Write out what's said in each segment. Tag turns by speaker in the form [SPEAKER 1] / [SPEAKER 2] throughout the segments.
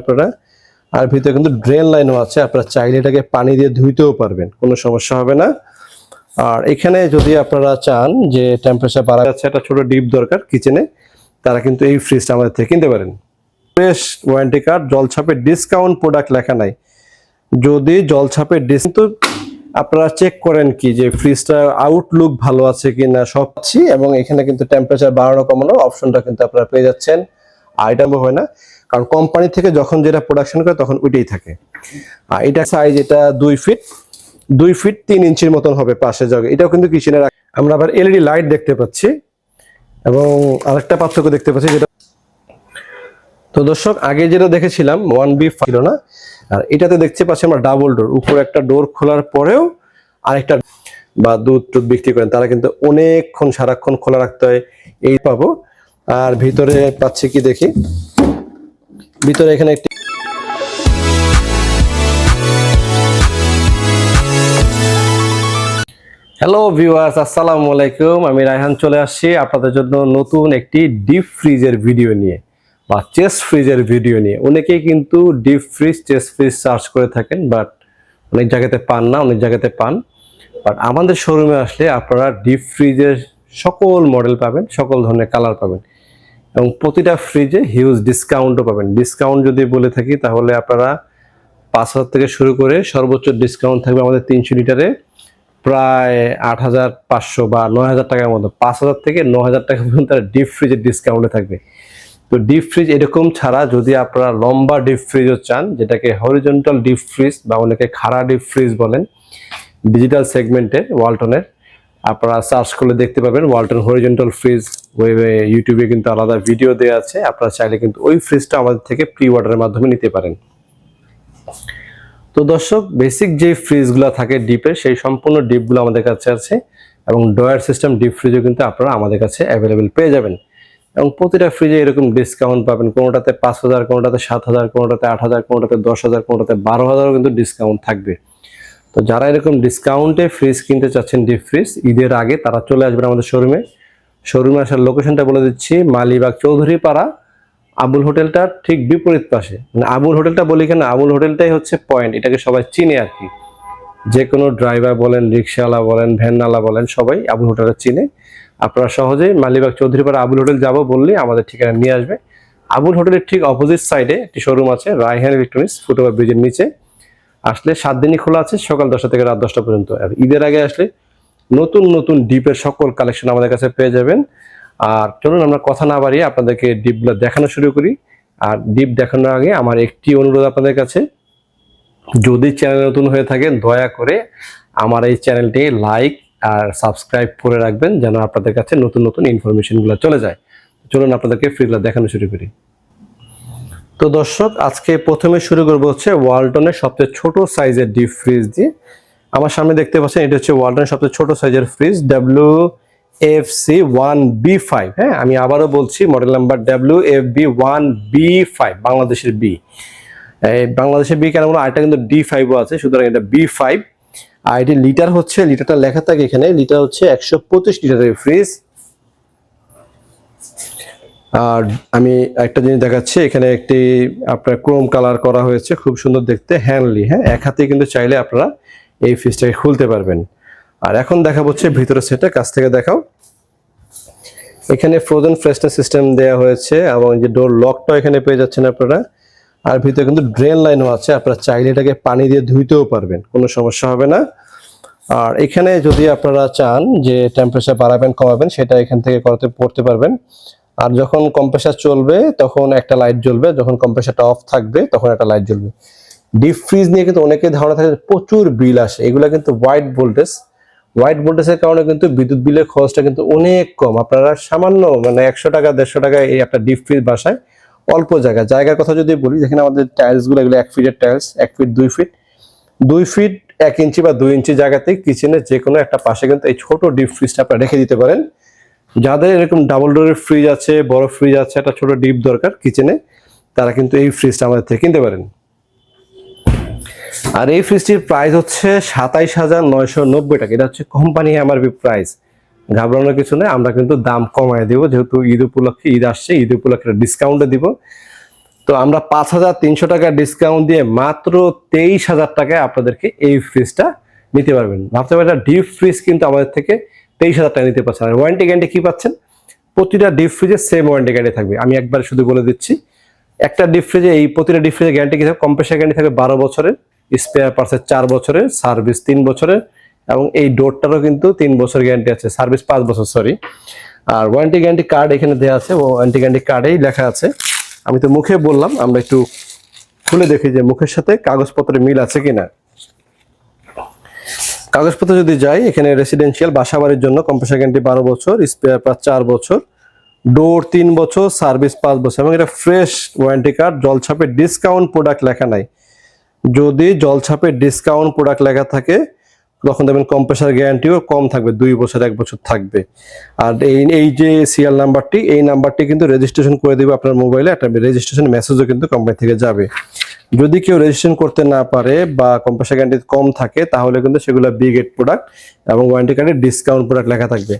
[SPEAKER 1] আপনারা আর ভিতরে কিন্তু ড্রেন লাইনও আছে, আপনারা চাইলে এটাকে পানি দিয়ে ধুইতেও পারবেন, কোনো সমস্যা হবে না। আর এখানে যদি আপনারা চান যে টেম্পারেচার বাড়া যাচ্ছে একটা ছোট ডিপ দরকার কিচেনে তারা কিন্তু এই ফ্রিজটা আমাদের থেকে কিনতে পারেন। ফ্রেশ ওয়ারেন্টি কার্ড জলছাপের ডিসকাউন্ট প্রোডাক্ট লেখা নাই। যদি জলছাপের ডিস কিন্তু আপনারা চেক করেন কি যে ফ্রিজটা আউটলুক ভালো আছে কিনা, সব পাচ্ছি, এবং এখানে কিন্তু টেম্পারেচার বাড়ানো কমানোর অপশনটা কিন্তু আপনারা পেয়ে যাচ্ছেন। এটা হয় না। কারণ কোম্পানি থেকে যখন যেটা প্রোডাকশন করে তখন ওইটাই থাকে। আর এটা সাইজ এটা দুই ফিট দুই ফিট তিন ইঞ্চির মতন হবে পাশে জগে এটাও কিন্তু কিচেনের আমরা আবার এলইডি লাইট দেখতে পাচ্ছি এবং আরেকটা পার্থক্য দেখতে পাচ্ছি যেটা তো দর্শক, আগে যেটা দেখেছিলাম ওয়ান বি ছিল না, আর এটাতে দেখতে পাচ্ছি আমরা ডাবল ডোর উপরে একটা ডোর খোলার পরেও আরেকটা বা দুধ টুধ বিক্রি করেন। তারা কিন্তু অনেকক্ষণ সারাক্ষণ খোলা রাখতে হয়, এই পাবো। আর ভিতরে পাচ্ছি কি দেখি? ভিতরে এখানে একটি হ্যালো ভিউয়ার্স আসসালামু আলাইকুম। আমি রায়হান চলে আসছি আপনাদের জন্য নতুন একটি ডিপ ফ্রিজের ভিডিও নিয়ে, বা চেস্ট ফ্রিজের ভিডিও নিয়ে। অনেকেই কিন্তু deep fridge chest fridge search করে থাকেন, বাট অনেক জায়গাতে পান না, অনেক জায়গাতে পান। বাট আমাদের শোরুমে আসলে আপনারা ডিপ ফ্রিজের সকল মডেল পাবেন, সকল ধরনের কালার পাবেন। এবং প্রতিটা ফ্রিজে হিউজ ডিসকাউন্টও পাবেন। ডিসকাউন্ট যদি বলে থাকি, তাহলে আপনারা পাঁচ হাজার থেকে শুরু করে সর্বোচ্চ ডিসকাউন্ট থাকবে আমাদের তিনশো লিটারে প্রায় আট হাজার পাঁচশো বা নয় হাজার টাকার মতো। পাঁচ হাজার থেকে ন হাজার টাকা পর্যন্ত তারা ডিপ ফ্রিজের ডিসকাউন্টে থাকবে। তো ডিপ ফ্রিজ এরকম ছাড়া যদি আপনারা লম্বা ডিপ ফ্রিজও চান, যেটাকে হরিজন্টাল ডিপ ফ্রিজ বা অনেকে খাড়া ডিপ ফ্রিজ বলেন ডিজিটাল সেগমেন্টের ওয়ালটনের আপনারা সার্চ করলে দেখতে পাবেন ওয়ালটন হরিজেন্টাল ফ্রিজ ওয়েবে ইউটিউবে কিন্তু আলাদা ভিডিও দেওয়া আছে। আপনারা চাইলে কিন্তু ওই ফ্রিজটা আমাদের থেকে প্রি অর্ডারের মাধ্যমে নিতে পারেন। তো দর্শক বেসিক যে ফ্রিজগুলো থাকে ডিপের সেই সম্পূর্ণ ডিপগুলো আমাদের কাছে আছে এবং ডয়ার সিস্টেম ডিপ ফ্রিজও কিন্তু আপনারা আমাদের কাছে অ্যাভেলেবেল পেয়ে যাবেন। এবং প্রতিটা ফ্রিজে এরকম ডিসকাউন্ট পাবেন। কোনোটাতে পাঁচ হাজার, কোনোটাতে সাত হাজার, কোনোটাতে আট হাজার, কোনোটাতে দশ হাজার, কোনোটাতে বারো হাজারও কিন্তু ডিসকাউন্ট থাকবে। তো যারা এরকম ডিসকাউন্টে ফ্রিজ কিনতে চাচ্ছেন ডিপ ফ্রিজ ঈদের আগে তারা চলে আসবেন আমাদের শোরুমে শোরুমে আসার লোকেশনটা বলে দিচ্ছি, মালিবাগ চৌধুরী পাড়া আবুল হোটেলটার ঠিক বিপরীত পাশে। মানে আবুল হোটেলটা বলি কেন, আবুল হোটেলটাই হচ্ছে পয়েন্ট এটাকে সবাই চিনে আর কি। যে কোনো ড্রাইভার বলেন রিক্সাওয়ালা বলেন, ভ্যানওয়ালা বলেন, সবাই আবুল হোটেলটা চিনে। আপনারা সহজেই মালিবাগ চৌধুরীপাড়া আবুল হোটেল যাব বললেই আমাদের ঠিকানা নিয়ে আসবে। আবুল হোটেলের ঠিক অপোজিট সাইডে একটি শোরুম আছে, রায়হান ইলেকট্রনিক্স ফুটওভার ব্রিজের নিচে। আসলে সাত দিনই খোলা আছে, সকাল দশটা থেকে রাত দশটা পর্যন্ত। আর ঈদের আগে আসলে নতুন নতুন ডিপের সকল কালেকশন আমাদের কাছে পেয়ে যাবেন। আর চলুন আমরা কথা না বাড়িয়ে আপনাদেরকে ডিপগুলো দেখানো শুরু করি। আর ডিপ দেখানোর আগে আমার একটি অনুরোধ আপনাদের কাছে। যদি চ্যানেল নতুন হয়ে থাকেন, দয়া করে আমার এই চ্যানেলটি লাইক আর সাবস্ক্রাইব করে রাখবেন, যেন আপনাদের কাছে নতুন নতুন ইনফরমেশনগুলো চলে যায়। চলুন আপনাদেরকে ফ্রিগুলো দেখানো শুরু করি। তো দর্শক, আজকে প্রথমে শুরু করব হচ্ছে ওয়ালটনের সবচেয়ে ছোট সাইজের ডিপ ফ্রিজ দিয়ে। আমার সামনে দেখতে পাচ্ছেন, এটা হচ্ছে ওয়ালটনের সবচেয়ে ছোট সাইজের fridge W F C one B five হ্যাঁ আমি আবারও বলছি model number W F B one B five বাংলাদেশের বি বাংলাদেশের বি কেন আরেকটা কিন্তু ডি ফাইভও আছে, সুতরাং এটা বি ফাইভ আর এটি লিটার হচ্ছে, লিটারটা লেখা থাকে এখানে, লিটার হচ্ছে একশো পঁচিশ লিটারের ফ্রিজ আর আমি একটা জিনিস দেখাচ্ছি, এখানে একটি আপনার ক্রোম কালার করা হয়েছে, খুব সুন্দর দেখতে হ্যান্ডলি হ্যাঁ? এক হাতে কিন্তু চাইলে আপনারা এই ফ্রিজটাকে খুলতে পারবেন। আর এখন দেখা হচ্ছে ভিতরে সেটা কাছ থেকে দেখাও। এখানে ফ্রোজেন ফ্রেশনার সিস্টেম দেওয়া হয়েছে এবং যে ডোর লকটাও এখানে পেয়ে যাচ্ছেন আপনারা। আর ভিতরে কিন্তু ড্রেন লাইনও আছে, আপনারা চাইলে এটাকে পানি দিয়ে ধুইতেও পারবেন, কোনো সমস্যা হবে না। আর এখানে যদি আপনারা চান যে টেম্পারেচার বাড়াবেন, কমাবেন, সেটা এখান থেকে করতে, পড়তে পারবেন। আর যখন কম্প্রেসার চলবে, তখন একটা লাইট জ্বলবে। যখন কম্প্রেসারটা অফ থাকবে, তখন একটা লাইট জ্বলবে। ডিপ ফ্রিজ নিয়ে কিন্তু অনেকের ধারণা থাকে প্রচুর বিল আসে। এগুলো কিন্তু হোয়াইট ভোল্টেজ হোয়াইট ভোল্টেজের কারণে কিন্তু বিদ্যুৎ বিলের খরচটা কিন্তু অনেক কম। আপনারা সামান্য মানে একশো টাকা, দেড়শো টাকা এই একটা ডিপ ফ্রিজ বাসায় অল্প জায়গা জায়গার কথা যদি বলি যেখানে আমাদের টাইলসগুলো এগুলো এক ফিটের টাইলস এক ফিট দুই ফিট দুই ফিট এক ইঞ্চি বা দুই ইঞ্চি জায়গাতেই কিচেনের যে কোনো একটা পাশে কিন্তু এই ছোট ডিপ ফ্রিজটা আপনারা রেখে দিতে পারেন। যাদের এরকম ডাবল ডোরের ফ্রিজ আছে, বড় ফ্রিজ আছে, একটা ছোট ডিপ দরকার কিচেনে তারা কিন্তু এই ফ্রিজটা আমাদের থেকে কিনতে পারেন। আর এই ফ্রিজটির প্রাইস হচ্ছে সাতাইশ হাজার নয়শো নব্বই টাকা। এটা হচ্ছে কোম্পানি এমআরপি প্রাইস ঘাবড়ানোর কিছু নেই, আমরা কিন্তু দাম কমায় দেবো, যেহেতু ঈদ উপলক্ষে, ঈদ আসছে, ঈদ উপলক্ষে ডিসকাউন্টে দিব। তো আমরা পাঁচ হাজার তিনশো টাকা ডিসকাউন্ট দিয়ে মাত্র তেইশ হাজার টাকায় আপনাদেরকে এই ফ্রিজটা নিতে পারবেন। ভাবতে পারেন ডিপ ফ্রিজ কিন্তু আমাদের থেকে তেইশ হাজার টাকা নিতে পারছেন। আর ওয়ারেন্টি গ্যারান্টি কি পাচ্ছেন? প্রতিটা ডিপ ফ্রিজে সেম ওয়ারেন্টি গ্যারান্টি থাকবে। আমি একবার শুধু বলে দিচ্ছি, একটা ডিপ ফ্রিজে এই প্রতিটা ডিপ ফ্রিজে গ্যারান্টি কি থাকবে? কম্প্রেসার গ্যারান্টি থাকবে বারো বছরের স্পেয়ার পার্সের চার বছরের সার্ভিস তিন বছরের, এবং এই ডোরটারও কিন্তু তিন বছর গ্যারান্টি আছে সার্ভিস পাঁচ বছর সরি আর ওয়ারেন্টি গ্যারান্টি কার্ড এখানে দেওয়া আছে, ও ওয়ারেন্টি গ্যারান্টি কার্ডেই লেখা আছে। আমি তো মুখে বললাম, আমরা একটু খুলে দেখি যে মুখের সাথে কাগজপত্রের মিল আছে কিনা। কাগজপত্র যদি যাই, এখানে রেসিডেন্সিয়াল বাসাবাড়ির জন্য কম্প্রেসার গ্যারান্টি বারো বছর স্পেয়ার পার্ট চার বছর ডোর তিন বছর সার্ভিস পাঁচ বছর এবং এটা ফ্রেশ ওয়ারেন্টি কার্ড জলছাপে ডিসকাউন্ট প্রোডাক্ট লেখা নাই। যদি জলছাপে ডিসকাউন্ট প্রোডাক্ট লেখা থাকে তখন দেখবেন কম্প্রেসার গ্যারান্টিও কম থাকবে, দুই বছর, এক বছর থাকবে। আর এই এই যে সিরিয়াল নাম্বারটি এই নাম্বারটি কিন্তু রেজিস্ট্রেশন করে দিবে আপনার মোবাইলে একটা রেজিস্ট্রেশন মেসেজও কিন্তু কোম্পানি থেকে যাবে। যদি কেউ রেজিস্ট্রেশন করতে না পারে বা কম্প্রেসার গ্যারান্টি কম থাকে, তাহলে কিন্তু সেগুলো বিগেট প্রোডাক্ট এবং ওয়ারেন্টি কার্ডে ডিসকাউন্ট প্রোডাক্ট লেখা থাকবে।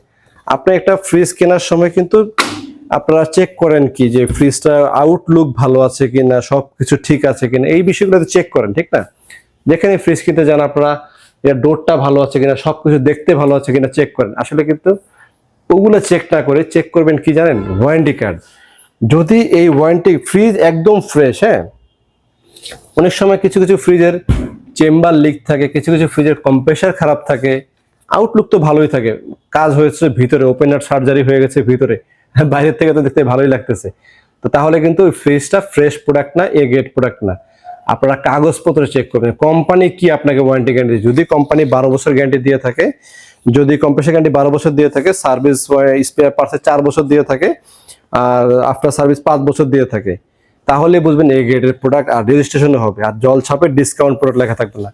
[SPEAKER 1] আপনি একটা ফ্রিজ কেনার সময় কিন্তু আপনারা চেক করেন কি যে ফ্রিজটা আউটলুক ভালো আছে কিনা সব কিছু ঠিক আছে কিনা, এই বিষয়গুলো চেক করেন, ঠিক না? যেখানে ফ্রিজ কিনতে যান আপনারা এর ডোরটা ভালো আছে কিনা, সবকিছু দেখতে ভালো আছে কিনা চেক করেন। আসলে কিন্তু ওগুলো চেক না করে চেক করবেন কি জানেন? ওয়ারেন্টি কার্ড যদি এই ওয়ারেন্টি ফ্রিজ একদম ফ্রেশ হ্যাঁ? অনেক সময় কিছু কিছু ফ্রিজের চেম্বার লিক থাকে, কিছু কিছু ফ্রিজের কম্প্রেসার খারাপ থাকে আউটলুক তো ভালোই থাকে। কাজ হয়েছে ভিতরে ওপেনার সার্জারি হয়ে গেছে ভিতরে। বাইরের থেকে তো দেখতে ভালোই লাগতেছে। তো তাহলে কিন্তু ওই ফ্রিজটা ফ্রেশ প্রোডাক্ট না, এ গেট প্রোডাক্ট না। আপনারা কাগজপত্র চেক করবেন। কোম্পানি কি আপনাকে ওয়ারেন্টি গ্যারান্টি যদি কোম্পানি বারো বছর গ্যারান্টি দিয়ে থাকে, যদি কম্প্রেসার গ্যারান্টি বারো বছর দিয়ে থাকে সার্ভিস স্পেয়ার পার্টসে চার বছর দিয়ে থাকে, আর আফটার সার্ভিস পাঁচ বছর দিয়ে থাকে, তাহলে বুঝবেন এই গ্রেডের প্রোডাক্ট আর রেজিস্ট্রেশনও হবে। আর জল ছাপে ডিসকাউন্ট প্রোডাক্ট লেখা থাকবে না।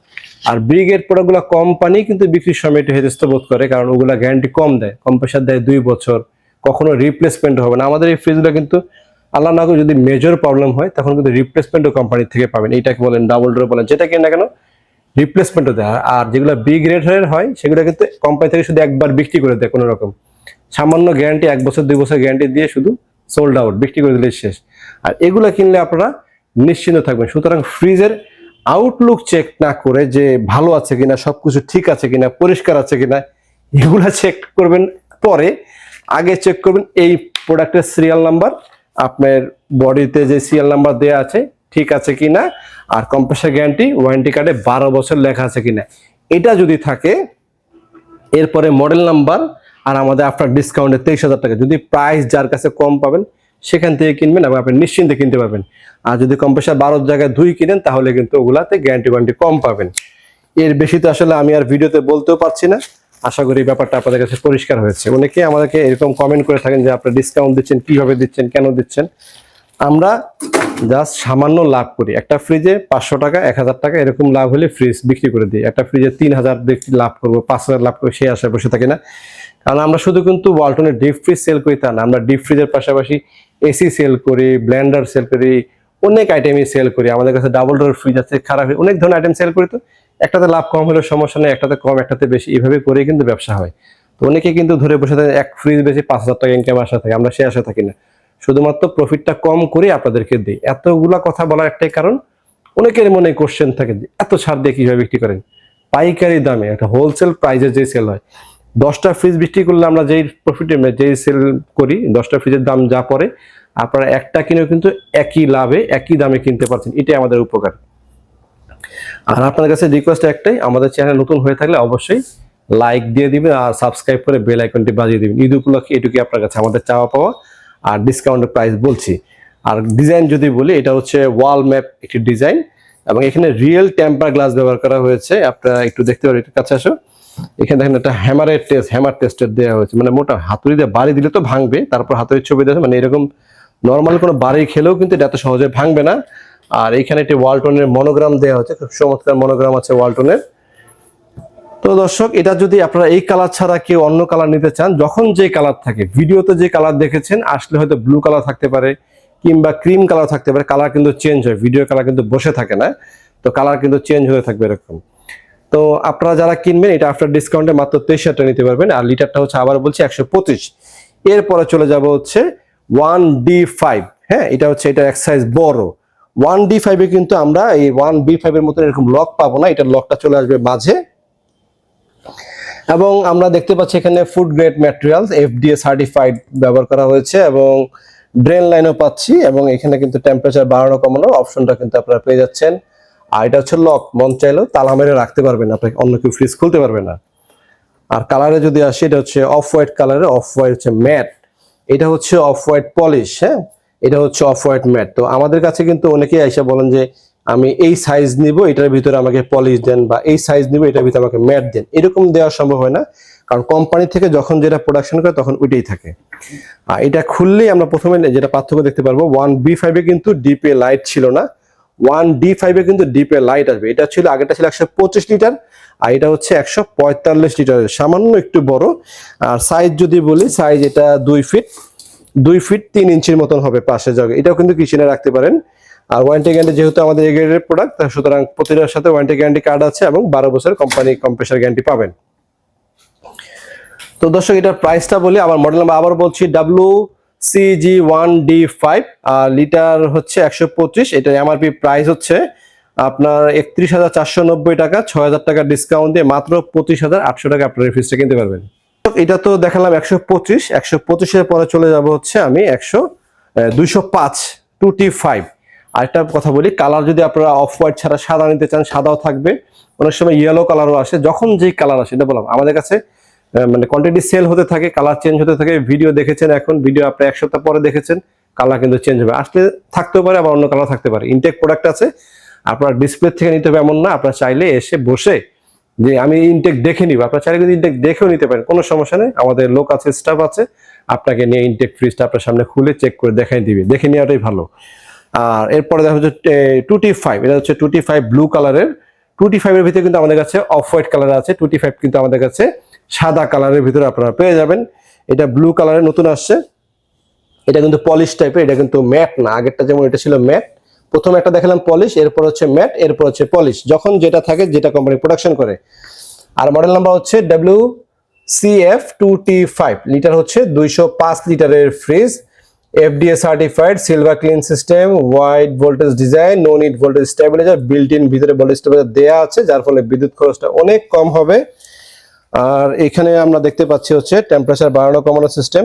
[SPEAKER 1] আর বি গ্রেড প্রোডাক্টগুলো কোম্পানি কিন্তু বিক্রির সময় একটু হেজস্ত বোধ করে, কারণ ওগুলো গ্যারান্টি কম দেয়। কম্প্রেসার দেয় দুই বছর। কখনো রিপ্লেসমেন্ট হবে না। আমাদের এই ফ্রিজগুলো কিন্তু আল্লাহ না করে যদি মেজর প্রবলেম হয়, তখন কিন্তু রিপ্লেসমেন্টও কোম্পানি থেকে পাবেন। এইটাকে বলেন ডাবল ডোর বলেন, যেটা কিনা কেন? রিপ্লেসমেন্টও দেয়। আর যেগুলো বি গ্রেডের হয়, সেগুলো কিন্তু কোম্পানি থেকে শুধু একবার বিক্রি করে দেয় কোনো রকম সামান্য গ্যারান্টি এক বছর, দুই বছর গ্যারান্টি দিয়ে শুধু সোল্ড আউট বিক্রি করে দিলে শেষ। আর এগুলো কিনলে আপনারা নিশ্চিন্ত থাকবেন। সুতরাং ফ্রিজের আউটলুক চেক না করে যে ভালো আছে কিনা সব কিছু ঠিক আছে কিনা, পরিষ্কার আছে কিনা, এগুলা চেক করবেন পরে। আগে চেক করবেন এই প্রোডাক্টের সিরিয়াল নাম্বার আপনার বডিতে যে সিরিয়াল নাম্বার দেওয়া আছে, ঠিক আছে কিনা? আর কম্প্রেসার গ্যারান্টি ওয়ারেন্টি কার্ডে বারো বছর লেখা আছে কিনা। এটা যদি থাকে, এরপরে মডেল নাম্বার আর আমাদের আফটার ডিসকাউন্টে তেইশ হাজার টাকা। যদি প্রাইস যার কাছে কম পাবেন, সেখান থেকে কিনবেন এবং আপনি নিশ্চিন্তে কিনতে পারবেন। আর যদি কম্প্রেসার বারোর জায়গায় দুই কিনেন, তাহলে কিন্তু ওগুলাতে গ্যারান্টি ওয়ারেন্টি কম পাবেন। এর বেশি তো আসলে আমি আর ভিডিওতে বলতেও পারছি না। আশা করি ব্যাপারটা আপনাদের কাছে পরিষ্কার হয়েছে। অনেকে আমাদেরকে এরকম কমেন্ট করে থাকেন যে, আপনি ডিসকাউন্ট দিচ্ছেন, কীভাবে দিচ্ছেন, কেন দিচ্ছেন? আমরা জাস্ট সামান্য লাভ করি। একটা ফ্রিজে পাঁচশো টাকা, এক হাজার টাকা এরকম লাভ হলে ফ্রিজ বিক্রি করে দিই। একটা ফ্রিজে তিন হাজার লাভ করব, পাঁচ হাজার লাভ করব, সেই আশায় বসে থাকি না। কারণ আমরা শুধু কিন্তু ওয়ালটনের ডিপ ফ্রিজ সেল করি তা না, আমরা ডিপ ফ্রিজের পাশাপাশি এসি সেল করি ব্লেন্ডার সেল করি, অনেক আইটেমই সেল করি। আমাদের কাছে ডাবল ডোর ফ্রিজ আছে, খারাপ অনেক ধরনের আইটেম সেল করি তো। একটাতে লাভ কম হলে সমস্যা নেই, একটাতে কম, একটাতে বেশি। এইভাবে করেই কিন্তু ব্যবসা হয়। তো অনেকে কিন্তু ধরে বসে থাকে এক ফ্রিজ বেশি পাঁচ হাজার টাকা ইনকাম আসা থাকে, আমরা সে আশা থাকি না। শুধুমাত্র প্রফিটটা কম করে আপনাদেরকে দিই। এতগুলা কথা বলার একটাই কারণ, অনেকের মনে কোশ্চেন থাকে যে, এত ছাড় দিয়ে কীভাবে বিক্রি করেন? পাইকারি দামে, একটা হোলসেল প্রাইজে যে সেল হয়, দশটা ফ্রিজ বিক্রি করলে আমরা যেই প্রফিটে যেই সেল করি, দশটা ফ্রিজের দাম যা পড়ে, আপনারা একটা কিনেও কিন্তু একই লাভে, একই দামে কিনতে পারছেন। এটাই আমাদের উপকার। আর আপনার কাছে রিকোয়েস্ট একটাই, আমাদের চ্যানেল নতুন হয়ে থাকলে অবশ্যই লাইক দিয়ে দিবেন আর সাবস্ক্রাইব করে বেল আইকনটি বাজিয়ে দিবেন। ঈদ উপলক্ষে এটুকুই আপনার কাছে আমাদের চাওয়া পাওয়া আর ডিসকাউন্টের প্রাইস বলছি। আর ডিজাইন যদি বলি, এটা হচ্ছে ওয়াল ম্যাপ একটি ডিজাইন এবং এখানে রিয়েল টেম্পার গ্লাস ব্যবহার করা হয়েছে। আপনারা একটু দেখতে পারেন কাছে আসো। এখানে দেখেন একটা হ্যামারের টেস্ট হ্যামার টেস্টের দেওয়া হয়েছে। মানে মোটা হাতুড়ি দিয়ে বাড়ি দিলে তো ভাঙবে, তারপর হাতুড়ির ছবি দেওয়া মানে এরকম নর্মাল কোনো বাড়ি খেলেও কিন্তু এটা এত সহজে ভাঙবে না। আর এইখানে একটি ওয়ালটনের মনোগ্রাম দেওয়া হচ্ছে খুব চমৎকার মনোগ্রাম আছে ওয়ালটনের। তো দর্শক, এটা যদি আপনারা এই কালার ছাড়া কেউ অন্য কালার নিতে চান, যখন যে কালার থাকে, ভিডিওতে যে কালার দেখেছেন, আসলে হয়তো ব্লু কালার থাকতে পারে কিংবা ক্রিম কালার থাকতে পারে কালার কিন্তু চেঞ্জ হয় ভিডিও কালার কিন্তু বসে থাকে না, তো কালার কিন্তু চেঞ্জ হয়ে থাকবে এরকম। তো আপনারা যারা কিনবেন, এটা আফটার ডিসকাউন্টে মাত্র তেইশ হাজার টাকা নিতে পারবেন, আর লিটারটা হচ্ছে আবার বলছি একশো পঁচিশ। এরপরে চলে যাব হচ্ছে ওয়ান ডি ফাইভ হ্যাঁ এটা হচ্ছে, এটা এক সাইজ বড়। ওয়ান ডি ফাইভে কিন্তু আমরা এই ওয়ান বি ফাইভের মতো এরকম লক পাবো না এটা লকটা চলে আসবে মাঝে। এবং আমরা দেখতে পাচ্ছি এখানে food grade materials FDA certified ব্যবহার করা হয়েছে এবং ড্রেন লাইনও পাচ্ছি এবং এখানে কিন্তু টেম্পারেচার বাড়ানো, কমানোর অপশনটা কিন্তু আপনারা পেয়ে যাচ্ছেন। আর এটা হচ্ছে লক মন চাইলেও তালা মেরে রাখতে পারবেন, আপনাকে অন্য কেউ ফ্রিজ খুলতে পারবে না। আর কালারে যদি আসি, এটা হচ্ছে অফ হোয়াইট কালারে অফ হোয়াইট হচ্ছে ম্যাট এটা হচ্ছে অফ হোয়াইট পলিশ হ্যাঁ? এটা হচ্ছে অফ হোয়াইট ম্যাট তো আমাদের কাছে কিন্তু অনেকেই এসে বলেন যে, আমি এই সাইজ নিব, এটার ভিতরে আমাকে পলিশ দেন বা এই সাইজ নিব, এটার ভিতরে আমাকে ম্যাট দেন। এরকম দেওয়া সম্ভব হয় না, কারণ কোম্পানি থেকে যখন যেটা প্রোডাকশন করে তখন ওইটাই থাকে। আর এটা খুললেই আমরা প্রথমে যেটা পার্থক্য দেখতে পারব ওয়ান বি ফাইভে কিন্তু ডিপে লাইট ছিল না। ওয়ান ডি ফাইভে কিন্তু ডিপে লাইট আসবে। এটা ছিল আগেটা ছিল একশো পঁচিশ লিটার আর এটা হচ্ছে একশো পঁয়তাল্লিশ লিটার সামান্য একটু বড়। আর সাইজ যদি বলি সাইজ এটা দুই ফিট দুই ফিট তিন ইঞ্চির মতন হবে পাশে জগে এটাও কিন্তু কিচেনে রাখতে পারেন। আর ওয়ারেন্টি গ্যারান্টি যেহেতু আমাদের এই গ্রেডের প্রোডাক্ট সুতরাং প্রতিটার সাথে ওয়ারেন্টি গ্যারান্টি কার্ড আছে এবং বারো বছর কোম্পানি কম্প্রেসার গ্যারান্টি পাবেন। তো দর্শক, এটার প্রাইসটা বলি, আমার মডেল নাম্বার আবার বলছি W C G one D five আর লিটার হচ্ছে একশো পঁচিশ। এটার এমআরপি প্রাইস হচ্ছে আপনার একত্রিশ হাজার চারশো নব্বই টাকা, ছয় হাজার টাকা ডিসকাউন্ট দিয়ে মাত্র পঁচিশ হাজার আটশো টাকা আপনার এই ফ্রিজটা কিনতে পারবেন। এটা তো দেখালাম একশো পঁচিশ, একশো পঁচিশের পরে চলে যাব হচ্ছে আমি একশো দুইশো পাঁচ টু টি ফাইভ আরেকটা কথা বলি কালার যদি আপনারা অফ হোয়াইট ছাড়া সাদা নিতে চান, সাদাও থাকবে। অনেক সময় ইয়েলো কালারও আসে, যখন যেই কালার আসে, এটা বললাম, আমাদের কাছে মানে কোয়ান্টিটি সেল হতে থাকে কালার চেঞ্জ হতে থাকে ভিডিও দেখেছেন এখন ভিডিও আপনি এক সপ্তাহ পরে দেখেছেন কালার কিন্তু চেঞ্জ হবে। আসলে থাকতেও পারে, আবার অন্য কালার থাকতে পারে। ইনটেক প্রোডাক্ট আছে, আপনার ডিসপ্লে থেকে নিতে হবে এমন না, আপনার চাইলে এসে বসে যে আমি ইনটেক দেখে নিব। আপনার চাইলে কিন্তু ইনটেক দেখেও নিতে পারেন, কোনো সমস্যা নেই। আমাদের লোক আছে স্টাফ আছে, আপনাকে নিয়ে ইনটেক ফ্রিজটা আপনার সামনে খুলে চেক করে দেখাই দিবে। দেখে নেওয়াটাই ভালো। আর এরপরে দেখা হচ্ছে টুটি ফাইভ এটা হচ্ছে টুটি ফাইভ ব্লু কালারের টুটি ফাইভের ভিতরে কিন্তু আমাদের কাছে অফ হোয়াইট কালার আছে। টুটি ফাইভ কিন্তু আমাদের কাছে সাদা কালারের ভিতরে আপনারা পেয়ে যাবেন। এটা ব্লু কালারের নতুন আসছে। এটা কিন্তু পলিশ টাইপের এটা কিন্তু ম্যাট না। আগেরটা যেমন এটা ছিল ম্যাট প্রথম একটা দেখালাম পলিশ এরপর হচ্ছে ম্যাট এরপর হচ্ছে পলিশ যখন যেটা থাকে, যেটা কোম্পানি প্রোডাকশন করে। আর মডেল নাম্বার হচ্ছে W C F two T five litre হচ্ছে দুইশো পাঁচ লিটারের fridge FDA certified silver clean system wide voltage design no need voltage stabilizer built in ভিতরে ভোল্টেজ স্টেবিলাইজার দেওয়া আছে, যার ফলে বিদ্যুৎ খরচটা অনেক কম হবে। আর এখানে আমরা দেখতে পাচ্ছি হচ্ছে টেম্পারেচার বাড়ানো, কমানো সিস্টেম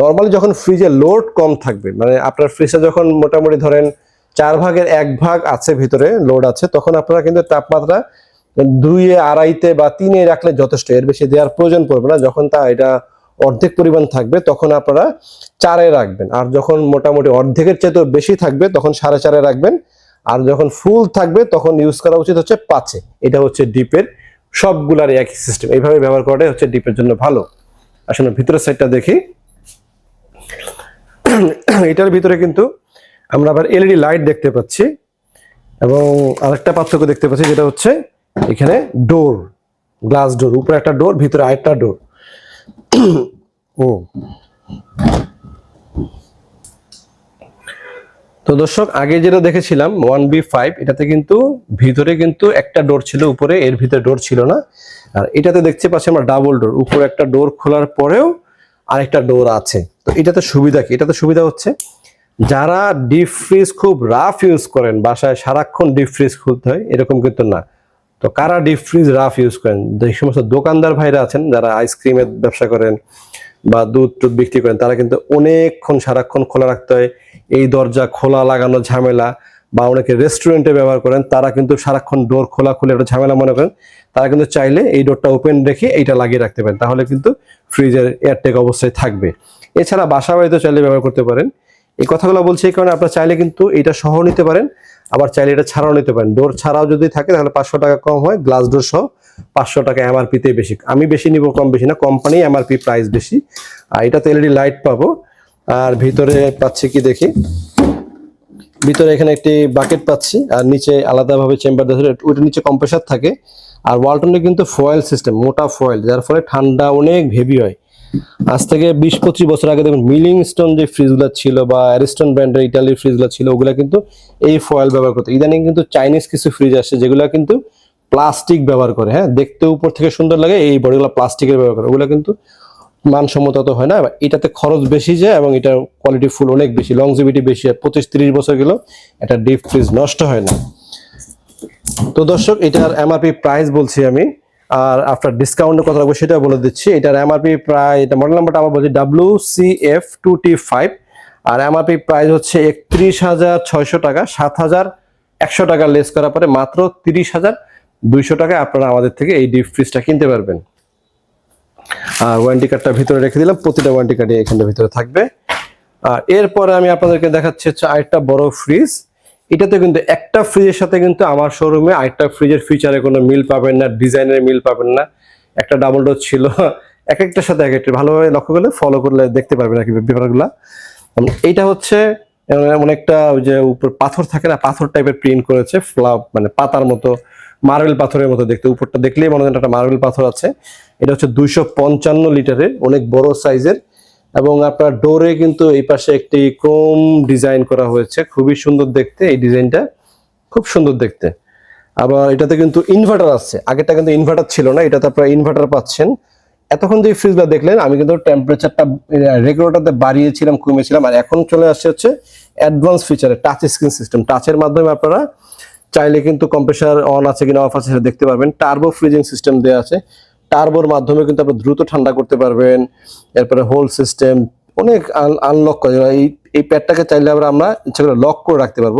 [SPEAKER 1] নর্মালি যখন ফ্রিজে লোড কম থাকবে মানে আপনার ফ্রিজে যখন মোটামুটি ধরেন চার ভাগের এক ভাগ আছে, ভিতরে লোড আছে। তখন আপনারা কিন্তু তাপমাত্রা দুইয়ে, আড়াইতে বা তিনে রাখলে যথেষ্ট। এর বেশি দেওয়ার প্রয়োজন পড়বে না। যখন তা এটা অর্ধেক পরিমাণ থাকবে, তখন আপনারা চারে রাখবেন। আর যখন মোটামুটি অর্ধেকের চাইতেও বেশি থাকবে, তখন সাড়ে চারে রাখবেন। আর যখন ফুল থাকবে, তখন ইউজ করা উচিত হচ্ছে পাঁচে। এটা হচ্ছে ডিপের সবগুলার একই সিস্টেম এইভাবে ব্যবহার করাটাই হচ্ছে ডিপের জন্য ভালো। আসলে ভিতরের সাইডটা দেখি। এটার ভিতরে কিন্তু আমরা আবার এলইডি লাইট দেখতে পাচ্ছি। এবং আরেকটা পার্থক্য দেখতে পাচ্ছি, যেটা হচ্ছে এখানে ডোর গ্লাস ডোর উপরে একটা ডোর ভিতরে আরেকটা ডোর ও। তো দর্শক, আগে যেটা দেখেছিলাম ওয়ান বি ফাইভ এটাতে কিন্তু ভিতরে কিন্তু একটা ডোর ছিল, উপরে এর ভিতরে ডোর ছিল না। আর এটাতে দেখতে পাচ্ছি আমরা ডাবল ডোর উপরে একটা ডোর খোলার পরেও আরেকটা ডোর আছে। তো এটাতে সুবিধা কি? এটাতে সুবিধা হচ্ছে যারা ডিপ ফ্রিজ খুব রাফ ইউজ করেন, বাসায় সারাক্ষণ ডিপ ফ্রিজ খুলতে হয়, এরকম কিন্তু না। তো কারা ডিপ ফ্রিজ রাফ ইউজ করেন? যে সমস্ত দোকানদার ভাইরা আছেন, যারা আইসক্রিমের ব্যবসা করেন বা দুধ টুধ বিক্রি করেন, তারা কিন্তু অনেকক্ষণ সারাক্ষণ খোলা রাখতে হয়। এই দরজা খোলা, লাগানো ঝামেলা বা অনেকে রেস্টুরেন্টে ব্যবহার করেন, তারা কিন্তু সারাক্ষণ ডোর খোলা খুলে একটা ঝামেলা মনে করেন, তারা কিন্তু চাইলে এই ডোরটা ওপেন রেখে এইটা লাগিয়ে রাখতে পারেন। তাহলে কিন্তু ফ্রিজের এয়ারটেক অবস্থায় থাকবে। এছাড়া বাসা বাড়িতে চাইলে ব্যবহার করতে পারেন। এই কথাগুলো বলছি কারণে আপনারা চাইলে কিন্তু এটা সহ নিতে পারেন, আবার চাইলে এটা ছাড়াও নিতে পারেন। ডোর ছাড়াও যদি থাকে, তাহলে পাঁচশো টাকা কম হয়। গ্লাস ডোর সহ পাঁচশো টাকা এমআরপি তে বেশি। আমি বেশি নিব, কম বেশি না কোম্পানি এমআরপি প্রাইস বেশি। আর এটাতে এলইডি লাইট পাবো। আর ভিতরে পাচ্ছি কি দেখি? ভিতরে এখানে একটি বাকেট পাচ্ছি, আর নিচে আলাদাভাবে চেম্বার দেখে ওইটার নিচে কম্প্রেসার থাকে। আর ওয়ালটনে কিন্তু ফয়েল সিস্টেম মোটা ফয়েল যার ফলে ঠান্ডা অনেক হেভি হয়। আজ থেকে বিশ পঁচিশ বছর আগে দেখুন, মিলিং স্টোন যে ফ্রিজগুলো ছিল বা অ্যারিস্টন ব্র্যান্ডের ইটালির ফ্রিজগুলো ছিল, ওগুলো কিন্তু এই ফয়েল ব্যবহার করতো। ইদানিং কিন্তু চাইনিজ কিছু ফ্রিজ আসছে যেগুলো কিন্তু প্লাস্টিক ব্যবহার করে হ্যাঁ? দেখতে উপর থেকে সুন্দর লাগে, এই বডিগুলো প্লাস্টিকের ব্যবহার করে। ওগুলো কিন্তু মানসম্মত তো হয় না এটাতে খরচ বেশি যায় এবং এটা কোয়ালিটি ফুল অনেক বেশি লংজিভিটি বেশি হয় পঁচিশ তিরিশ বছর গেলেও এটা ডিপ ফ্রিজ নষ্ট হয় না। তো দর্শক, এটার এমআরপি প্রাইস বলছি আমি। আর আফটার ডিসকাউন্টের কথা বলব সেটা বলে দিচ্ছি। এটার এমআরপি প্রায়, এটা মডেল নাম্বারটা আবার বলছি W C F two T five আর এমআরপি প্রাইস হচ্ছে একত্রিশ হাজার ছয়শো টাকা, সাত হাজার একশো টাকা লেস করার পরে মাত্র তিরিশ হাজার দুইশো টাকায় আপনারা আমাদের থেকে এই ডিপ ফ্রিজটা কিনতে পারবেন। আর ওয়ারেন্টি কার্ডটা ভিতরে রেখে দিলাম, প্রতিটা ওয়ারেন্টি কার্ডে এখানটার ভিতরে থাকবে। আর এরপরে আমি আপনাদেরকে দেখাচ্ছি হচ্ছে আরেকটা বড় ফ্রিজ এটাতে কিন্তু একটা ফ্রিজের সাথে কিন্তু আমার শোরুমে আরেকটা ফ্রিজের ফিচারে কোনো মিল পাবেন না ডিজাইনের মিল পাবেন না। একটা ডাবল ডোর ছিল এক একটার সাথে এক একটা। ভালোভাবে লক্ষ্য করলে ফলো করলে দেখতে পারবেন আর কি ব্যাপারগুলা। এইটা হচ্ছে আহ, অনেকটা ওই যে উপর পাথর থাকে না পাথর টাইপের প্রিন্ট করেছে ফ্লাপ মানে পাতার মতো মার্বেল পাথরের মতো দেখতে। উপরটা দেখলেই মনে হয় একটা মার্বেল পাথর আছে। এটা হচ্ছে দুইশো পঞ্চান্ন লিটারের অনেক বড় সাইজের এবং আপনার ডোরে কিন্তু এই পাশে একটি ক্রোম ডিজাইন করা হয়েছে। খুবই সুন্দর দেখতে এই ডিজাইনটা। খুব সুন্দর দেখতে। আবার এটাতে কিন্তু ইনভার্টার আছে। আগেটা কিন্তু ইনভার্টার ছিল না, এটাতে আপনারা ইনভার্টার পাচ্ছেন। এতক্ষণ যে ফ্রিজটা দেখলেন, আমি কিন্তু টেম্পারেচারটা রেগুলেটরতে বাড়িয়েছিলাম, কমিয়েছিলাম, আর এখন চলে আসছে হচ্ছে অ্যাডভান্স ফিচারে টাচ স্ক্রিন সিস্টেম টাচের মাধ্যমে আপনারা চাইলে কিন্তু কম্প্রেসার অন আছে কিনা অফ আছে সেটা দেখতে পারবেন। টার্বো ফ্রিজিং সিস্টেম দেওয়া আছে। টার্বোর মাধ্যমে কিন্তু আপনি দ্রুত ঠান্ডা করতে পারবেন। এরপরে হোল সিস্টেম অনেক আনলক করে। এই এই প্যাডটাকে চাইলে আমরা আমরা ইচ্ছা করে লক করে রাখতে পারব।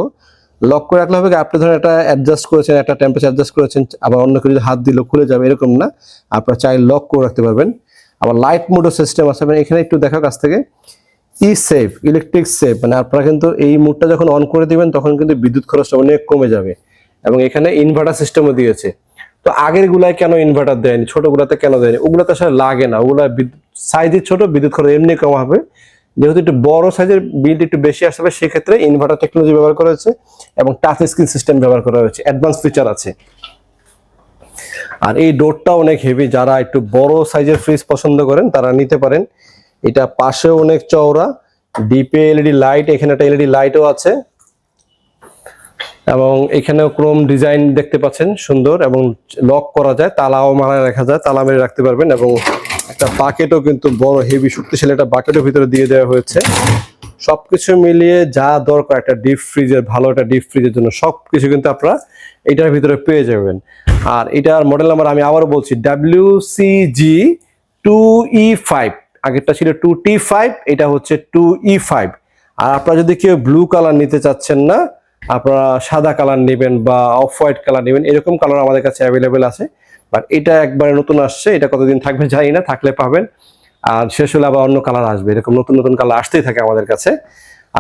[SPEAKER 1] লক করে রাখলে হবে কি, আপনি ধরেন একটা অ্যাডজাস্ট করেছেন, একটা টেম্পারেচার অ্যাডজাস্ট করেছেন, আবার অন্য কেউ যদি হাত দিলে, খুলে যাবে, এরকম না। আপনারা চাইলে লক করে রাখতে পারবেন। আবার লাইট মোডও সিস্টেম আছে মানে এখানে একটু দেখার কাছ থেকে। ই সেফ ইলেকট্রিক সেফ মানে আপনারা কিন্তু এই মুডটা যখন অন করে দিবেন, তখন কিন্তু বিদ্যুৎ খরচটা অনেক কমে যাবে। এবং এখানে ইনভার্টার সিস্টেমও দিয়েছে। তো আগের গুলায় কেন ইনভার্টার দেয়নি? ছোট গুলাতে কেন দেয়নি? ওগুলোতে আসলে লাগে না। ওগুলা সাইজে ছোট, বিদ্যুৎ খরচ এমনি কম হবে। যেহেতু একটু বড় সাইজের বিল একটু বেশি আসবে সেক্ষেত্রে ইনভার্টার টেকনোলজি ব্যবহার করা হয়েছে এবং টাচ স্ক্রিন সিস্টেম ব্যবহার করা হয়েছে। অ্যাডভান্স ফিচার আছে। আর এই ডোরটা অনেক হেভি যারা একটু বড় সাইজের ফ্রিজ পছন্দ করেন, তারা নিতে পারেন। এটা পাশেও অনেক চওড়া। ডিপে এলইডি লাইট এখানে একটা এলইডি লাইটও আছে। এবং এখানেও ক্রোম ডিজাইন দেখতে পাচ্ছেন, সুন্দর এবং লক করা যায়, তালাও মারা রাখা যায়, তালা মেরে রাখতে পারবেন এবং একটা বাকেটও কিন্তু বড় হেভি শক্তিশালী একটা বাকেটের ভিতরে দিয়ে দেওয়া হয়েছে। সবকিছু মিলিয়ে যা দরকার, একটা ডিপ ফ্রিজের ভালো একটা ডিপ ফ্রিজের জন্য সবকিছু কিন্তু আপনারা এটার ভিতরে পেয়ে যাবেন। আর এটার মডেল নাম্বার আমি আবারও বলছি W C G two E five আগেরটা ছিল টু টি ফাইভ এটা হচ্ছে টু ই ফাইভ আর আপনারা যদি কেউ ব্লু কালার নিতে চাচ্ছেন না আপনারা সাদা কালার নেবেন বা অফ হোয়াইট কালার নেবেন, এরকম কালার আমাদের কাছে অ্যাভেলেবেল আছে। বাট এটা একবারে নতুন আসছে, এটা কতদিন থাকবে জানি না, থাকলে পাবেন। আর শেষ হলে আবার অন্য কালার আসবে, এরকম নতুন নতুন কালার আসতেই থাকে আমাদের কাছে।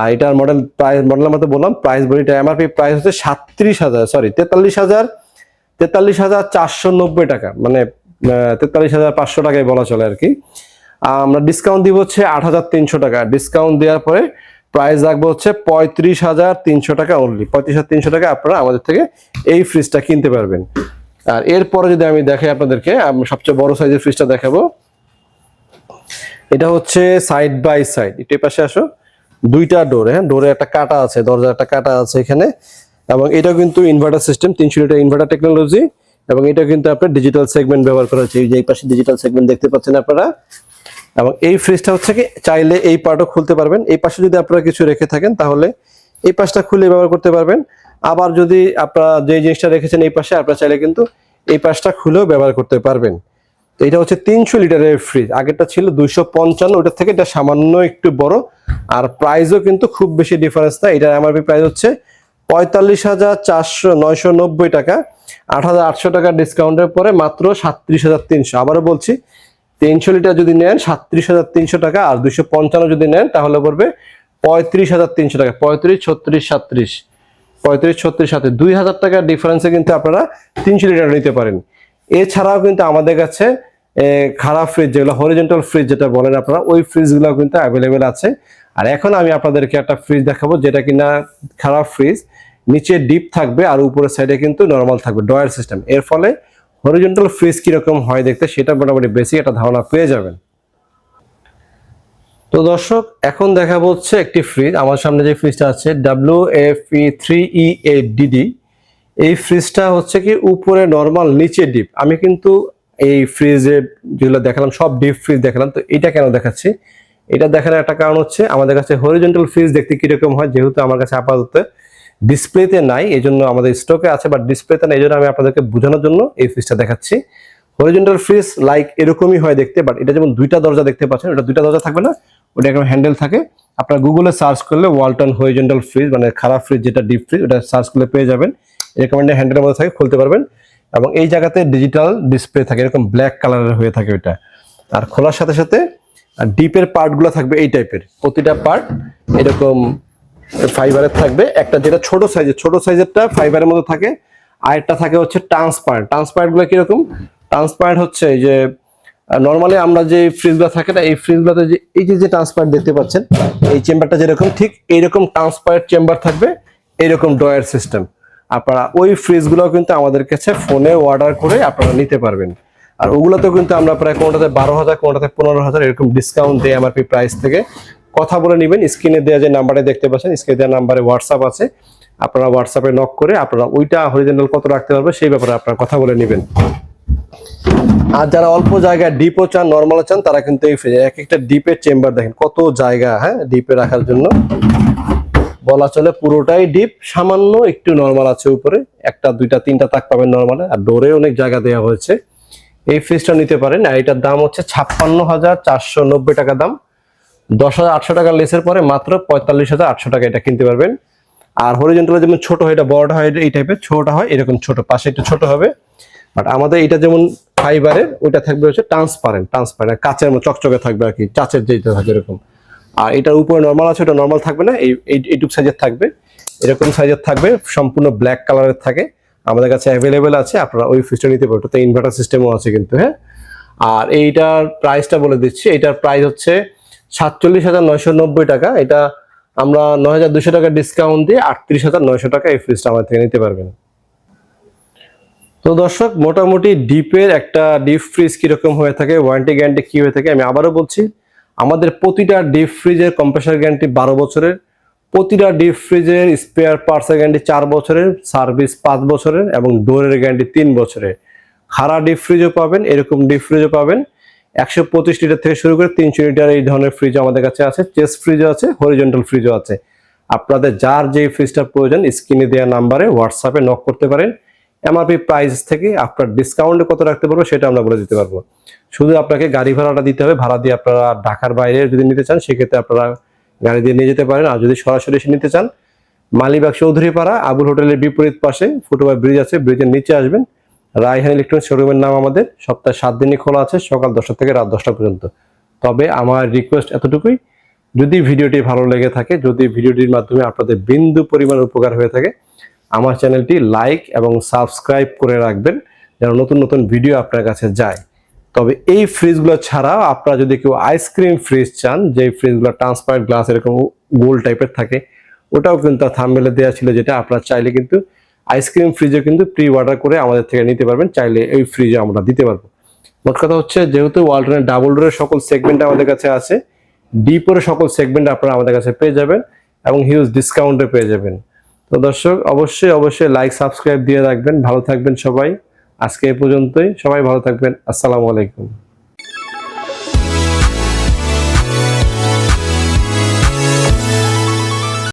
[SPEAKER 1] আর এটার মডেল প্রাইস মডেলের মতো বললাম প্রাইস বলি এটা এমআরপি প্রাইস হচ্ছে সাতত্রিশ হাজার সরি তেতাল্লিশ হাজার তেতাল্লিশ হাজার চারশো নব্বই টাকা মানে তেতাল্লিশ হাজার পাঁচশো টাকায় বলা চলে আর কি। আমরা ডিসকাউন্ট দিব হচ্ছে আট হাজার তিনশো টাকা। ডিসকাউন্ট দেওয়ার পরে প্রাইস রাখব হচ্ছে পঁয়ত্রিশ হাজার তিনশো টাকা অনলি পঁয়ত্রিশ হাজার তিনশো টাকা আপনারা আমাদের থেকে এই ফ্রিজটা কিনতে পারবেন। আর এরপরে যদি আমি দেখাই আপনাদেরকে, আমি সবচেয়ে বড় সাইজের ফ্রিজটা দেখাবো। এটা হচ্ছে সাইড বাই সাইড একটু পাশে আসো। দুইটা ডোর হ্যাঁ? ডোরে একটা কাটা আছে দরজার একটা কাটা আছে এখানে। এবং এটা কিন্তু ইনভার্টার সিস্টেম তিনশো লিটার ইনভার্টার টেকনোলজি এবং এটা কিন্তু আপনার ডিজিটাল সেগমেন্ট ব্যবহার করা হচ্ছে। এই যে পাশে ডিজিটাল সেগমেন্ট দেখতে পাচ্ছেন আপনারা। এবং এই ফ্রিজটা হচ্ছে কি চাইলে এই পার্টও খুলতে পারবেন। এই পাশে যদি আপনারা কিছু রেখে থাকেন তাহলে এই পাশটা খুলে ব্যবহার করতে পারবেন। আবার যদি আপনারা যে জিনিসটা রেখেছেন এই পাশে, আপনারা চাইলে কিন্তু এই পাশটা খুলেও ব্যবহার করতে পারবেন। এটা হচ্ছে তিনশো লিটারের ফ্রিজ আগেরটা ছিল দুইশো পঞ্চান্ন, ওটার থেকে এটা সামান্য একটু বড়। আর প্রাইসও কিন্তু খুব বেশি ডিফারেন্স না। এটার এমআরপি প্রাইস হচ্ছে পঁয়তাল্লিশ হাজার চারশো নয়শো নব্বই টাকা। আট হাজার আটশো টাকা ডিসকাউন্টের পরে মাত্র সাতত্রিশ হাজার তিনশো। আবারও বলছি তিনশো লিটার যদি নেন সাতত্রিশ হাজার তিনশো টাকা, আর দুইশো পঞ্চান্ন যদি নেন, তাহলে পড়বে পঁয়ত্রিশ হাজার তিনশো টাকা। পঁয়ত্রিশ, ছত্রিশ, সাতত্রিশ। পঁয়ত্রিশ, ছত্রিশ সাথে দুই হাজার টাকার ডিফারেন্সে কিন্তু আপনারা তিনশো লিটার নিতে পারেন। এছাড়াও কিন্তু আমাদের কাছে খারাপ ফ্রিজ যেগুলো হরিজেন্টাল ফ্রিজ যেটা বলেন আপনারা, ওই ফ্রিজগুলো কিন্তু অ্যাভেলেবেল আছে। আর এখন আমি আপনাদেরকে একটা ফ্রিজ দেখাবো, যেটা কিনা খারাপ ফ্রিজ নিচে ডিপ থাকবে, আর উপরের সাইডে কিন্তু নর্মাল থাকবে ডয়ার সিস্টেম এর ফলে হরিজেন্টাল ফ্রিজ কীরকম হয় দেখতে সেটা মোটামুটি বেশি একটা ধারণা পেয়ে যাবেন। তো দর্শক, এখন দেখা হচ্ছে একটি ফ্রিজ আমার সামনে যে ফ্রিজটা আছে W F E three E A D D এই ফ্রিজটা হচ্ছে কি উপরে নর্মাল নিচে ডিপ আমি কিন্তু এই ফ্রিজে যেগুলো দেখালাম, সব ডিপ ফ্রিজ দেখালাম। তো এটা কেন দেখাচ্ছি? এটা দেখানোর একটা কারণ হচ্ছে, আমাদের কাছে হরিজেন্টাল ফ্রিজ দেখতে কীরকম হয়, যেহেতু আমার কাছে আপাতত ডিসপ্লেতে নাই এই জন্য আমাদের স্টকে আছে বাট ডিসপ্লেতে নাই এই জন্য আমি আপনাদেরকে বোঝানোর জন্য এই ফ্রিজটা দেখাচ্ছি। হরিজেন্টাল ফ্রিজ লাইক এরকমই হয় দেখতে বাট এটা যেমন দুইটা দরজা দেখতে পাচ্ছেন, ওটা দুইটা দরজা থাকবে না, ওটা একটা হ্যান্ডেল থাকে। আপনার গুগলে সার্চ করলে ওয়ালটন হরিজেন্টাল ফ্রিজ মানে খারাপ ফ্রিজ যেটা ডিপ ফ্রিজ ওটা সার্চ করলে পেয়ে যাবেন। এরকম একটা হ্যান্ডেলের মধ্যে থাকে, খুলতে পারবেন। এবং এই জায়গাতে ডিজিটাল ডিসপ্লে থাকে, এরকম ব্ল্যাক কালারের হয়ে থাকে ওটা আর খোলার সাথে সাথে ডিপের পার্টগুলো থাকবে এই টাইপের প্রতিটা পার্ট এরকম ফাইবারের থাকবে। একটা যেটা ছোট সাইজের, ছোট সাইজেরটা ফাইবারের মধ্যে থাকে। আর একটা থাকে হচ্ছে ট্রান্সপারেন্ট ট্রান্সপারেন্টগুলো কীরকম? ট্রান্সপারেন্ট হচ্ছে এই যে নর্মালি আমরা যে ফ্রিজগুলো থাকে না, এই ফ্রিজগুলোতে যে, এই যে যে ট্রান্সপারেন্ট দেখতে পাচ্ছেন, এই চেম্বারটা যেরকম, ঠিক এইরকম ট্রান্সপারেন্ট চেম্বার থাকবে, এইরকম ডয়ার সিস্টেম আপনারা ওই ফ্রিজগুলো কিন্তু আমাদের কাছে ফোনে অর্ডার করে আপনারা নিতে পারবেন। আর ওগুলোতেও কিন্তু আমরা প্রায় কোনোটাতে বারো হাজার, কোনোটাতে পনেরো হাজার এরকম ডিসকাউন্ট দিয়ে এমআরপি প্রাইস থেকে। কথা বলে নেবেন স্ক্রিনে দেওয়া যে নাম্বারে দেখতে পাচ্ছেন স্ক্রিনে দেওয়া নাম্বারে হোয়াটসঅ্যাপ আছে। আপনারা হোয়াটসঅ্যাপে নক করে আপনারা ওইটা হরিজেন্টাল কত রাখতে পারবে সেই ব্যাপারে আপনারা কথা বলে নেবেন। আর যারা অল্প জায়গায় ডিপও চান নর্মাল চান, তারা কিন্তু এই এক একটা ডিপের চেম্বার দেখেন, কত জায়গা হ্যাঁ ডিপে রাখার জন্য। বলা চলে পুরোটাই ডিপ সামান্য একটু নর্মাল আছে উপরে। একটা, দুইটা, তিনটা তাক পাবেন নর্মালে আর ডোরে অনেক জায়গা দেওয়া হয়েছে। এই ফ্রিজটা নিতে পারেন, আর এটার দাম হচ্ছে ছাপ্পান্ন হাজার চারশো নব্বই টাকা দাম। দশ হাজার আটশো টাকার লেসের পরে মাত্র পঁয়তাল্লিশ হাজার আটশো টাকা এটা কিনতে পারবেন। আর হরিজেন্টাল যেমন ছোট হয়, এটা বড়টা হয়, এই টাইপের ছোটটা হয়, এরকম ছোট, পাশে একটু ছোট হবে। বাট আমাদের এটা যেমন ফাইবারের ওইটা থাকবে হচ্ছে ট্রান্সপারেন্ট ট্রান্সপারেন্ট কাচের মতো চকচকে থাকবে আর কি, চাচের যেটা থাকে এরকম। আর এটার উপরে নর্মাল আছে, ওটা নর্মাল থাকবে না, এই, এই- এইটুক সাইজের থাকবে। এরকম সাইজের থাকবে, সম্পূর্ণ ব্ল্যাক কালারের থাকে। আমাদের কাছে অ্যাভেলেবেল আছে, আপনারা ওই ফিসটা নিতে পারবেন ওটাতে ইনভার্টার সিস্টেমও আছে কিন্তু হ্যাঁ। আর এইটার প্রাইসটা বলে দিচ্ছি এটার প্রাইস হচ্ছে সাতচল্লিশ হাজার নয়শো নব্বই টাকা। এটা আমরা নয় হাজার দুশো টাকা ডিসকাউন্ট দিয়ে আটত্রিশ হাজার নয়শো টাকা এই ফ্রিজটা আমাদের থেকে নিতে পারবেন। তো দর্শক, মোটামুটি ডিপের একটা ডিপ ফ্রিজ কীরকম হয়ে থাকে ওয়ারেন্টি গ্যারান্টি কি হয়ে থাকে আমি আবারও বলছি, আমাদের প্রতিটা ডিপ ফ্রিজের কম্প্রেসার গ্যারান্টি বারো বছরের, প্রতিটা ডিপ ফ্রিজের স্পেয়ার পার্টসের গ্যারান্টি চার বছরের সার্ভিস পাঁচ বছরের এবং ডোরের গ্যারান্টি তিন বছরের। খাড়া ডিপ ফ্রিজও পাবেন, এরকম ডিপ ফ্রিজও পাবেন। একশো পঁচিশ লিটার থেকে শুরু করে তিনশো লিটার এই ধরনের ফ্রিজ আমাদের কাছে আছে। চেস্ট ফ্রিজও আছে হরিজন্টাল ফ্রিজও আছে। আপনাদের যার যে ফ্রিজটা প্রয়োজন স্ক্রিনে দেওয়া নাম্বারে হোয়াটসঅ্যাপে নক করতে পারেন। এমআরপি প্রাইস থেকে আপনার ডিসকাউন্টে কত রাখতে পারব সেটা আমরা বলে দিতে পারব। শুধু আপনাকে গাড়ি ভাড়াটা দিতে হবে, ভাড়া দিয়ে আপনারা ঢাকার বাইরে যদি নিতে চান, সেক্ষেত্রে আপনারা গাড়ি দিয়ে নিয়ে যেতে পারেন। আর যদি সরাসরি এসে নিতে চান, মালিবাগ চৌধুরীপাড়া, আবুল হোটেলের বিপরীত পাশে, ফুটওভার ব্রিজ আছে, ব্রিজের নিচে আসবেন। রায়হান ইলেকট্রনিক্স শোরুমের নাম আমাদের। সপ্তাহে সাত দিনই খোলা আছে, সকাল দশটা থেকে রাত দশটা পর্যন্ত। তবে আমার রিকোয়েস্ট এতটুকুই, যদি ভিডিওটি ভালো লেগে থাকে, যদি ভিডিওটির মাধ্যমে আপনাদের বিন্দু পরিমাণ উপকার হয়ে থাকে, আমার চ্যানেলটি লাইক এবং সাবস্ক্রাইব করে রাখবেন, যেন নতুন নতুন ভিডিও আপনার কাছে যায়। তবে এই ফ্রিজগুলো ছাড়াও আপনারা যদি কেউ আইসক্রিম ফ্রিজ চান যে ফ্রিজগুলো ট্রান্সপারেন্ট গ্লাস এরকম গোল টাইপের থাকে, ওটাও কিন্তু থামবেলে দেওয়া ছিল, যেটা আপনারা চাইলে কিন্তু আইসক্রিম ফ্রিজে কিন্তু প্রি অর্ডার করে আমাদের থেকে নিতে পারবেন। চাইলে এই ফ্রিজে আমরা দিতে পারব। মোট কথা হচ্ছে, যেহেতু ওয়ালটনের ডাবল ডোরের সকল সেগমেন্ট আমাদের কাছে আছে ডিপোর সকল সেগমেন্ট আপনারা আমাদের কাছে পেয়ে যাবেন এবং হিউজ ডিসকাউন্টে পেয়ে যাবেন। তো দর্শক, অবশ্যই অবশ্যই লাইক সাবস্ক্রাইব দিয়ে রাখবেন। ভালো থাকবেন সবাই। আজকে এ পর্যন্তই। সবাই ভালো থাকবেন। আসসালামু আলাইকুম।